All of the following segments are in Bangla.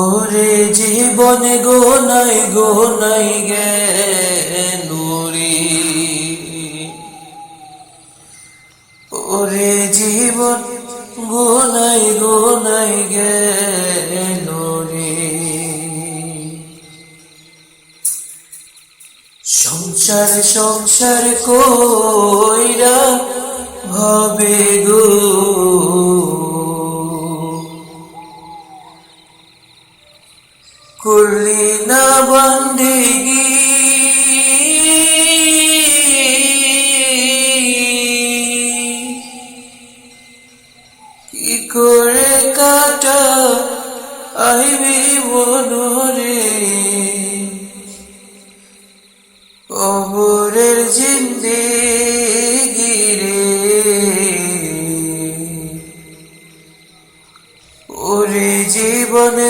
ওরে জীবন গোনাই গোনাই গেলুরি ওরে। জীবন গোনাই গোনাই গেলুরি সংসার সংসার কইরা ভবে গো।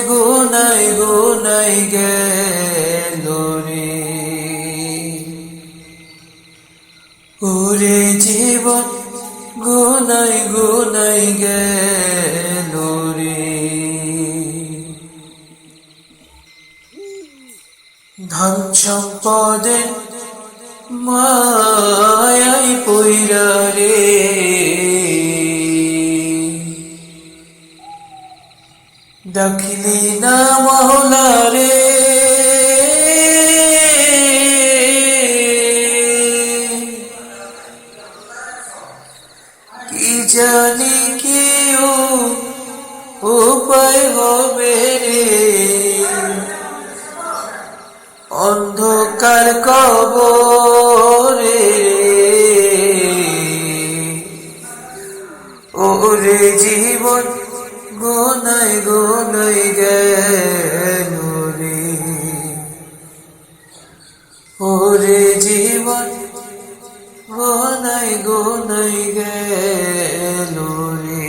গুনাই গুনাই গেল রে ওরে জীবন গুনাই গুনাই গেল রে ধন সম্পদের মায়াই পইরা রে ডাকিলি না মহলা কি জানি কেউ উপায় হবে অন্ধকার কবরে ওরে জীবন গোনাই গোনাই গেল রে।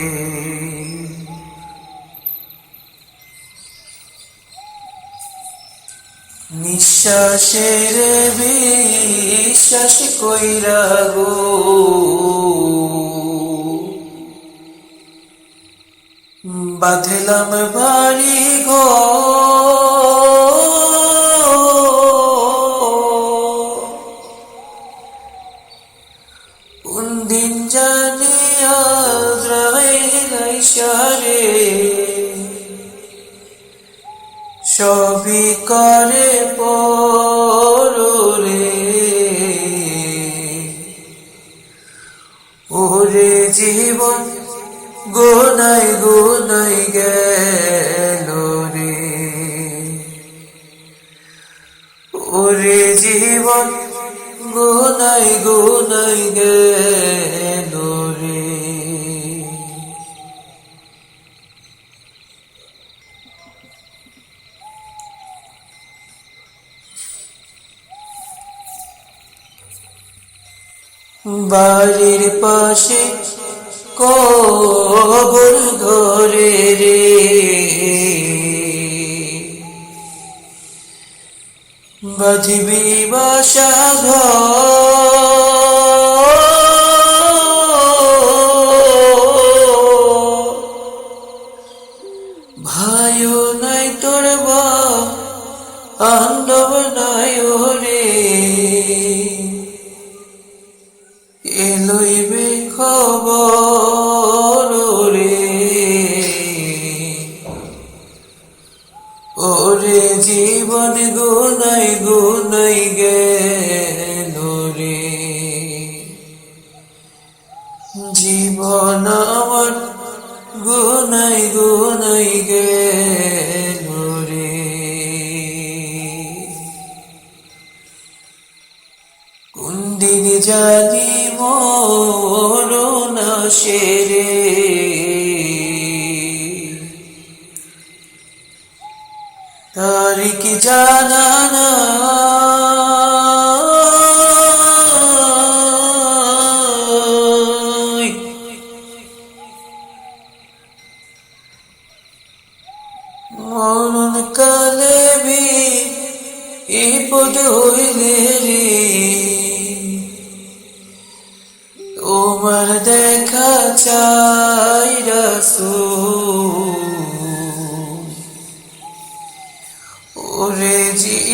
নিঃশ্বাসের বিশ্বাস কইরা গো। বাঁধলাম বাড়ি গো সবই করে পরে ওরে জীবন গোনাই গোনাই গেল রে। ওরে জীবন গোনাই গোনাই গেল বাড়ির পাশে কবর ঘরে রে। বাজবি বাসা ঘর জীবন গুনাই গুনাই গেল রে জীবন আমার গুনাই গুনাই গেল রে কোন দিন জানি মরণ সেরে তারিখ জানা না মরণ কালে বি বিপদ হইলে রে। তোমার দেখা চাই রাসূল।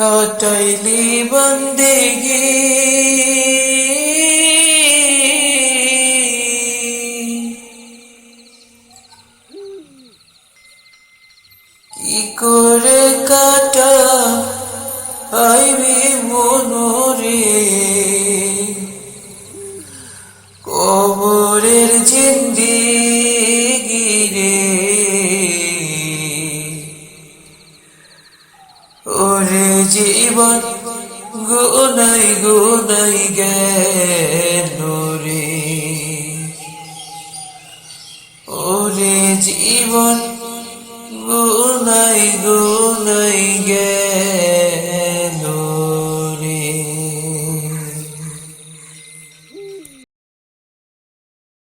কাটাইলি বন্দেগি কি করে কাটা আইবি মনোরে জীবন গুনাই গুনাই গেল রে ওরে জীবন গুনাই গেল